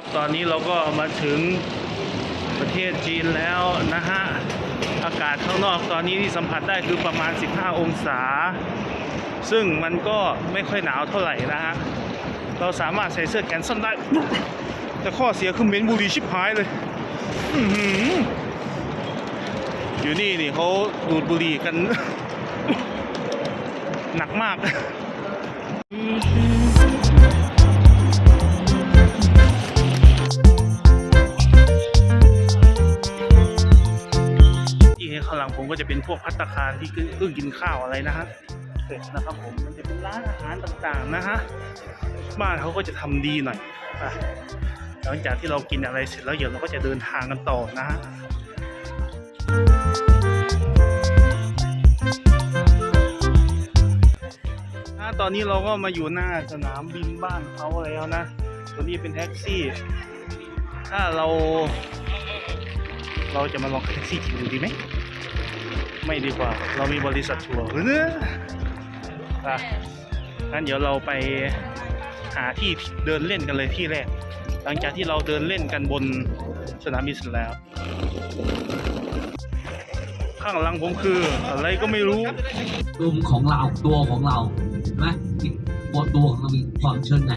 ครับตอนนี้เราก็มาถึงประเทศจีนแล้วนะฮะ อากาศข้างนอกตอนนี้ที่สัมผัสได้คือประมาณ 15 องศา ซึ่งมันก็ไม่ค่อยหนาวเท่าไหร่นะฮะ เราสามารถใส่เสื้อแขนสั้นได้ แต่ข้อเสียคือเหม็นบุหรี่ชิบหายเลยอยู่นี่นี่เขาดูดบุหรี่กัน หนักมาก พวกพัตตาคารที่เพิ่งกินข้าวอะไรนะฮะเสร็จนะครับผมมันจะเป็นร้านอาหารต่างๆนะฮะบ้านเขาก็จะทำดีหน่อยอะหลังจากที่เรากินอะไรเสร็จแล้วเดี๋ยวเราก็จะเดินทางกันต่อนะฮะอะตอนนี้เราก็มาอยู่หน้าสนามบินบ้านเขาแล้วนะ ตัวนี้เป็นแท็กซี่ ถ้าเรา เราจะมาลองขับแท็กซี่จริงดูดีไหม ไม่ดีกว่า เรามีบริษัททัวร์เนอะอะงั้นเดี๋ยวเราไปหาที่เดินเล่นกันเลยที่แรก หลังจากที่เราเดินเล่นกันบนสนามบินเสร็จแล้ว ข้างหลังผมคืออะไรก็ไม่รู้กลุ่มของเราตัวของเราเห็นไหมที่ตัวตัวของเรามีความเชิญไง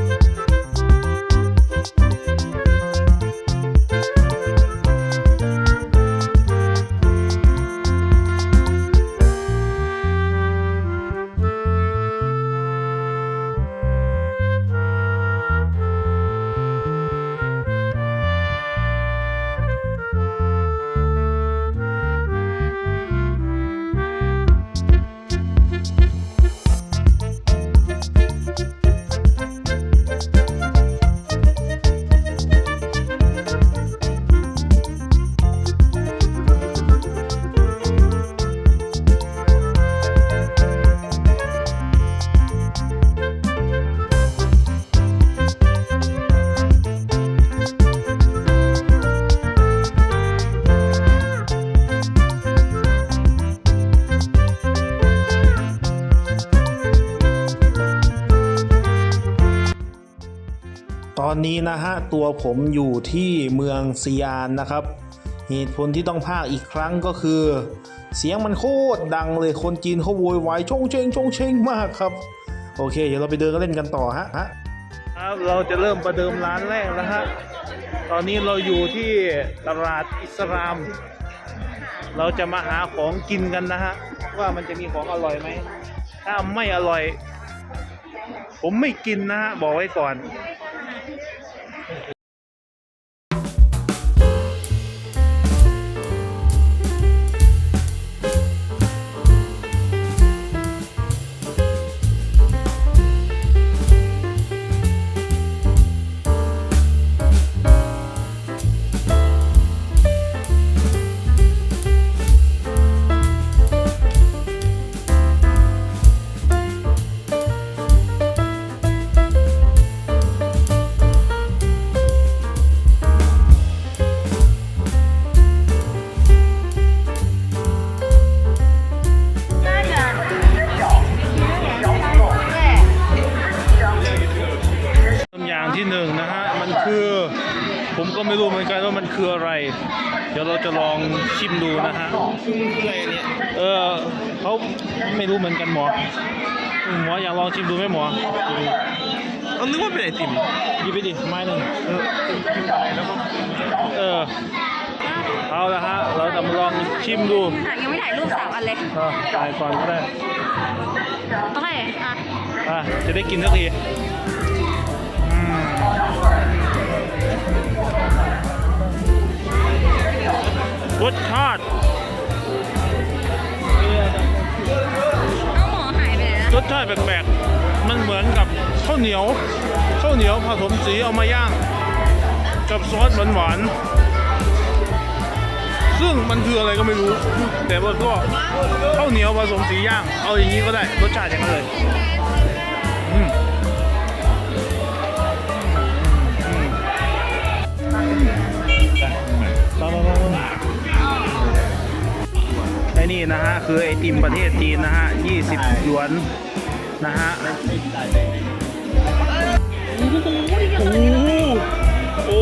นี้นะฮะตัวผมอยู่ที่เมืองซียานนะครับ เหตุผลที่ต้องพากย์อีกครั้งก็คือ เสียงมันโคตรดังเลยคนจีนเขาโวยวายชงเชงชงเชงมากครับ โอเค เดี๋ยวเราไปเดินกันเล่นกันต่อฮะฮะครับเราจะเริ่มประเดิมร้านแรกแล้วฮะตอนนี้เราอยู่ที่ตลาดอิสลาม เราจะมาหาของกินกันนะฮะว่ามันจะมีของอร่อยไหมถ้าไม่อร่อย ผมไม่กินนะฮะบอกไว้ก่อน ไม่รู้เหมือนกันว่ามันคืออะไร เดี๋ยวเราจะลองชิมดูนะฮะเออเขาไม่รู้เหมือนกันหมออืมหมออยากลองชิมดูไหมหมอเอานึกว่าเป็นไอติมหยิบไปดิไม้หนึ่งเออเออเอาละฮะ เราจะมาลองชิมดู ยังไม่ถ่ายรูปสามอันเลยอะถ่ายก่อนก็ได้ต้องให้อะอะจะได้กินสักที รสชาติน้องหมอหายไปไหนนะรสชาติแปลกๆ มันเหมือนกับข้าวเหนียวข้าวเหนียวผสมสีเอามาย่าง กับซอสหวานๆซึ่งมันคืออะไรก็ไม่รู้ แต่ว่าก็ข้าวเหนียวผสมสีย่าง เอาอย่างนี้ก็ได้รสชาติอย่างนั้นเลย นี่นะฮะคือไอติมประเทศจีนนะฮะ 20 หยวนนะฮะ โอ้โหโอ้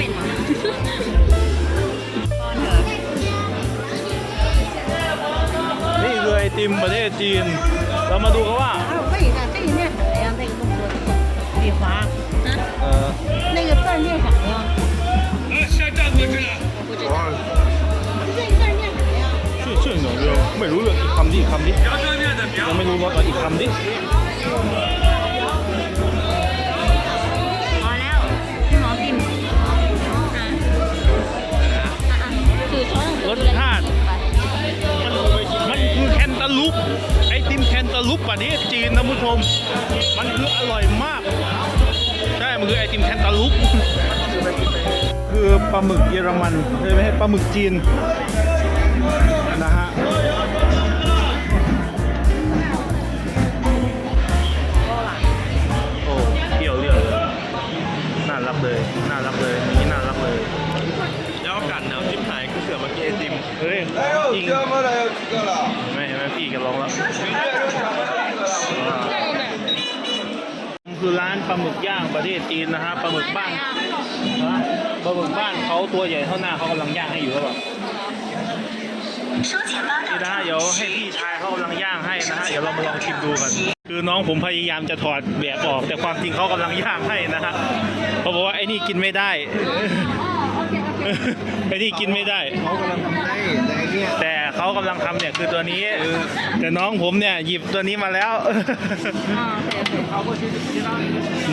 เป็นหรอป้อนเถอะ นี่คือไอติมประเทศจีน เรามาดูกันว่า 还有问一下，这一面啥呀？那个动作李华， เออ 那个字儿念啥呀？我不知道这个字儿念啥呀？ ชื่อชื่อหนูเดียวไม่รู้เลยอีกคำดิอีกคำดิยังไม่รู้รสอ่ะอีกคำดิ หมึกเยอรมันไม่ใช่ปลาหมึกจีนนะฮะโอ้เกี่ยวเรียวเลยน่ารักเลยน่ารักเลยนี่น่ารักเลย แล้วกัศหนาวจิ้มหายกูเสือมากินไอติมเฮ้ยจริงไม่ไม่พี่กันร้องแล้วคือร้านปลาหมึกย่างประเทศจีนนะฮะปลาหมึกบ้าง ปลาหมึกบ้านเขาตัวใหญ่เท่าหน้าเขากำลังย่างให้อยู่หรือเปล่านี่นะฮะเดี๋ยวให้พี่ชายเขากำลังย่างให้นะฮะเดี๋ยวเรามาลองชิมดูกันคือน้องผมพยายามจะถอดแบบออก แต่ความจริงเขากำลังย่างให้นะฮะเขาบอกว่าไอ้นี่กินไม่ได้ไอ้นี่กินไม่ได้เขากำลังทำให้แต่ไอ้เนี่ยแต่เขากำลังทำเนี่ยคือตัวนี้แต่น้องผมเนี่ยหยิบตัวนี้มาแล้วอ่าโอเคโอเค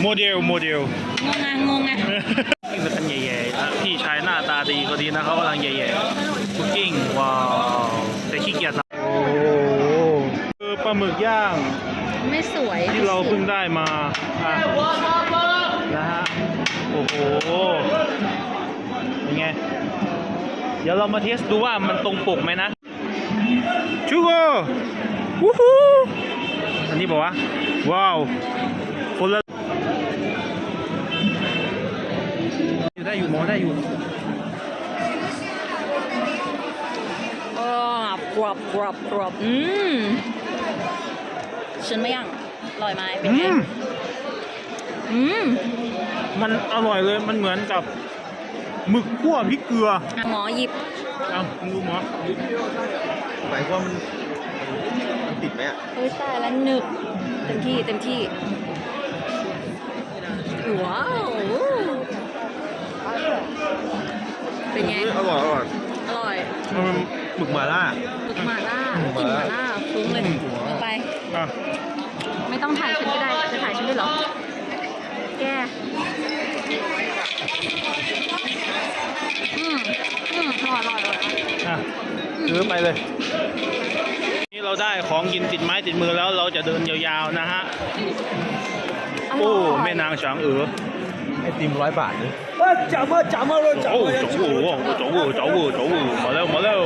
โมเดลโมเดลงงไงงงไงนี่เป็นคันใหญ่ ๆนะพี่ชายหน้าตาดีก็ดีนะเขากำลังใหญ่ๆคุกกิ้งว้าวแต่ขี้เกียจทำโอ้โหคือปลาหมึกย่าง ไม่สวยที่เราเพิ่งได้มาอะนะฮะโอ้โหเป็นไง เดี๋ยวเรามาเทสดูว่ามันตรงปกไหมนะชูโกวู้ฮู้อันนี้บอกว่าว้าว ได้อยู่หมอได้อยู่อ๋อกรอบกรอบกรอบอืมฉันไม่ยังอร่อยไหมเป็นอืไงมอืมมันอร่อยเลยมันเหมือนกับหมึกคั่วพริกเกลืออะหมอหยิบเอามึงดูหมอหมายความมันมันติดไหมอะเฮ้ยตายแล้วหนึบเต็มที่เต็มที่ว้าว เป็นไง อร่อยอร่อยอร่อยมันเป็นหมึกหม่าล่า หมึกหม่าล่าหมึกหกลิ่นม่าหล่าม่าล่าฟุ้งเลยเอาไป อะไม่ต้องถ่ายฉันก็ได้ จะถ่ายฉันด้วยเหรอ แก อืมอืมอร่อยอร่อยอร่อยอะซื้อไปเลย นี่เราได้ของกินติดไม้ติดมือแล้วเราจะเดินยาวๆนะฮะอโอ้ร่อยแม่นางฉางเอ๋อ ไอติมร้อยบาทเลยโอ้จับมือจับมือจับมือจับมือจับมือจับมือจับมือมาแล้วมาแล้ว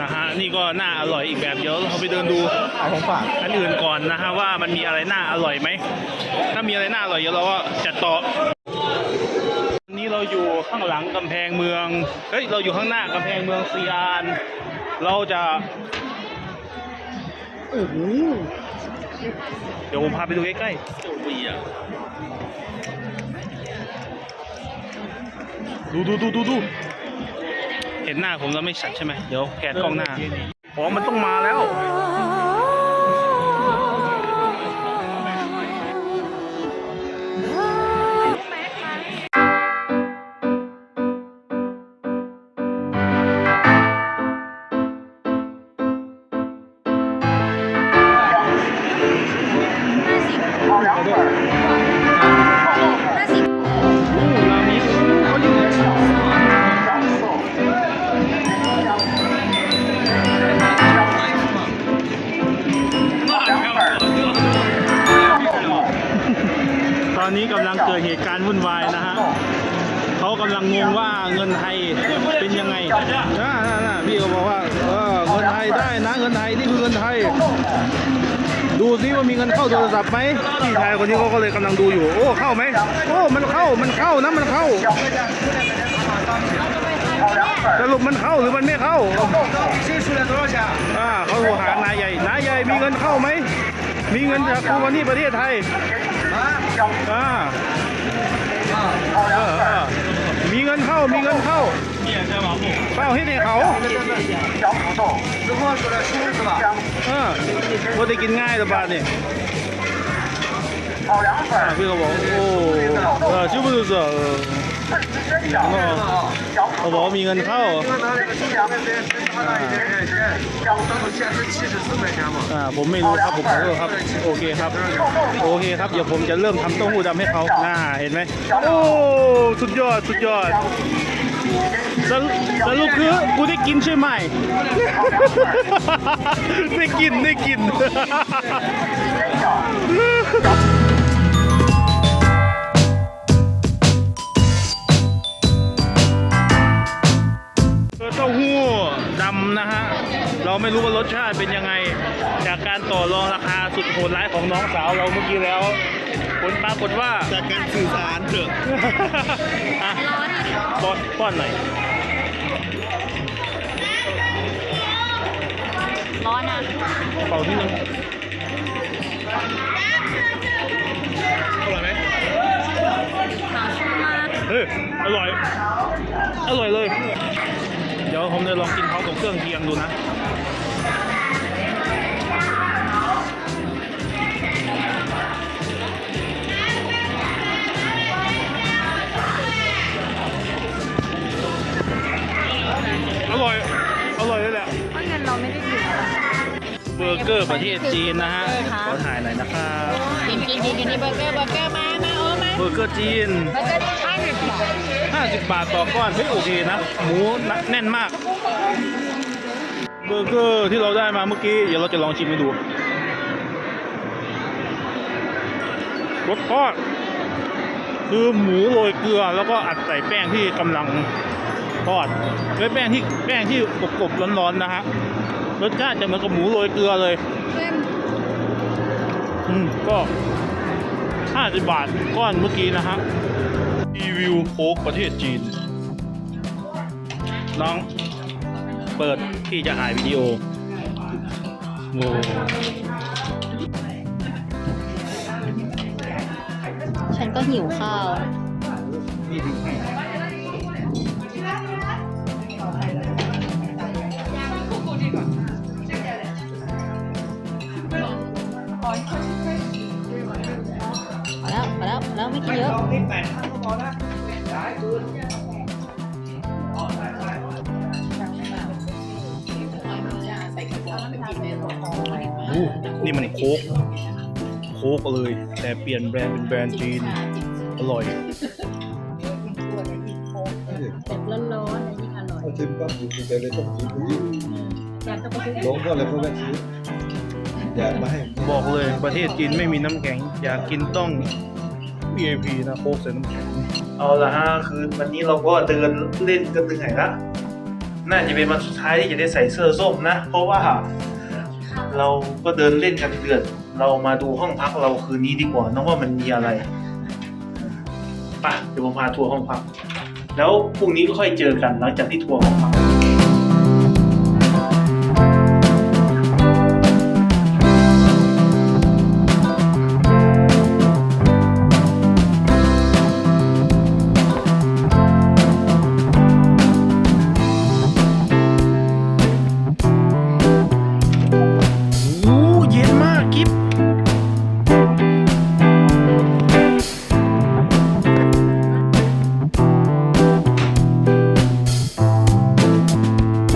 นะฮะนี่ก็น่าอร่อยอีกแบบเดี๋ยวเราไปเดินดูขายของฝากอันอื่นก่อนนะฮะว่ามันมีอะไรน่าอร่อยไหมถ้ามีอะไรน่าอร่อยเดี๋ยวเราก็จัดต่อวันนี้เราอยู่ข้างหลังกำแพงเมืองเฮ้ยเราอยู่ข้างหน้ากำแพงเมืองซีอาน เราจะโอ้โห เดี๋ยวผมพาไปดูใกล้ๆดูดูดูดูดูเห็นหน้าผมแล้วไม่ชัดใช่ไหมเดี๋ยวแกะกล้องหน้าอ๋อมันต้องมาแล้ว เงินไทยเป็นยังไงน่าน่าพี่ก็บอกว่าเออเงินไทยได้นะเงินไทยนี่คือเงินไทย ดูซิว่ามีเงินเข้าโทรศัพท์ไหมพี่ชายคนนี้เขาก็เลยกำลังดูอยู่ โอ้เข้าไหมโอ้มันเข้ามันเข้านะมันเข้าสรุปมันเข้าหรือมันไม่เข้าอ่าเขาโทรหานายใหญ่นายใหญ่มีเงินเข้าไหมมีเงินจากคูมานี่ประเทศไทยอ่า มีเงินเข้ามีเงินเข้าเข้าให้ในเขา 之后出来输是吧？ เออว่าได้กินง่ายแต่บาทนี่อ่าพี่เขาบอกโอ้เออชื่อ不是 เขาบอกมีเงินเข้าอ่าผมไม่รู้ครับผมขอโทษครับ โอเคครับ โอเคครับ เดี๋ยวผมจะเริ่มทำต้มหูดำให้เขาน่าเห็นไหมโอ้สุดยอดสุดยอดสรุปสรุปคือกูได้กินใช่ไหม ได้กินได้กิน นะฮะ เราไม่รู้ว่ารสชาติเป็นยังไง จากการต่อรองราคาสุดโหดร้ายของน้องสาวเราเมื่อกี้แล้ว ผลปรากฏว่าจากการสื่อสารเถอะอะป้อนป้อนหน่อย ร้อนนะเป่าที่นึงอร่อยไหมหนาชื่อมากเฮ้ยอร่อย อร่อยเลย เดี๋ยวผมจะลองกินเขากับเครื่องเคียงดูนะอร่อย อร่อยเลยแหละเพราะเงินเราไม่ได้ถึงเบอร์เกอร์ประเทศจีนนะฮะขอถ่ายหน่อยนะครับกินกินกินกินนี่เบอร์เกอร์เบอร์เกอร์มามาโอ้มาเบอร์เกอร์จีนเบอร์เกอร์ห้าสิบบาท 50 บาทต่อก้อนเฮ้ยโอเคนะ หมูแน่นมาก เบอร์เกอร์ที่เราได้มาเมื่อกี้ เดี๋ยวเราจะลองชิมให้ดูรสทอดคือหมูโรยเกลือแล้วก็อัดใส่แป้งที่กำลังทอดด้วยแป้งที่แป้งที่กรอบๆร้อนๆนะฮะรสชาติจะเหมือนกับหมูโรยเกลือเลยอืมก็ 50 บาทก้อนเมื่อกี้นะฮะ รีวิวโค้กประเทศจีน น้อง เปิดที่จะถ่ายวิดีโอโอ้ฉันก็หิวข้าวพ ล้วแล้วไม่กินเยอะไม่แปดข้างก็พอนะหลายคืนนี่มันโคกโคกเลย แต่เปลี่ยนแบรนด์เป็นแบรนด์จีน อร่อยแบบร้อนๆอันนี้อร่อยชิมปั๊บอยู่ใจเลยต้องชิมดูดิลงก็เลยเพราะแม่ซื้ออยากมาให้บอกเลยประเทศจีนไม่มีน้ำแข็ง อยากกินต้อง VIP นะโค้กใส่น้ำแข็งเอาละฮะคือวันนี้เราก็เดินเล่นกันถึงไหนละน่าจะเป็นวันสุดท้ายที่จะได้ใส่เสื้อส้มนะ เพราะว่าเราก็เดินเล่นกันเดือดเรามาดูห้องพักเราคืนนี้ดีกว่าน้องว่ามันมีอะไรไปเดี๋ยวผมพาทัวร์ห้องพัก แล้วพรุ่งนี้ก็ค่อยเจอกันหลังจากที่ทัวร์ห้องพัก